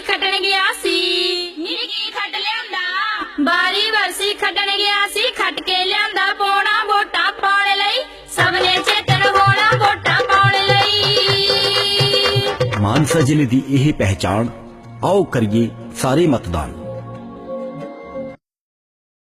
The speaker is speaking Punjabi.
ਵਰਸੀ ਖੱਟਣ ਗਿਆ ਸੀ। ਨਿੱਕੀ ਖੱਟ ਲਿਆਂਦਾ। ਬਾਰੀ ਵਰਸੀ ਖੱਟਣ ਗਿਆ ਸੀ। ਖੱਟ ਕੇ ਲਿਆਂਦਾ ਪੋਣਾ ਵੋਟਾਂ ਪਾਉਣ ਲਈ। ਸਭ ਨੇ ਚੇਤਨ ਹੋਣਾ ਵੋਟਾਂ ਪਾਉਣ ਲਈ। ਮਾਨਸਾ ਜ਼ਿਲ੍ਹੇ ਦੀ ਇਹ ਪਹਿਚਾਣ ਆਓ ਕਰੀਏ ਸਾਰੇ ਮਤਦਾਨ।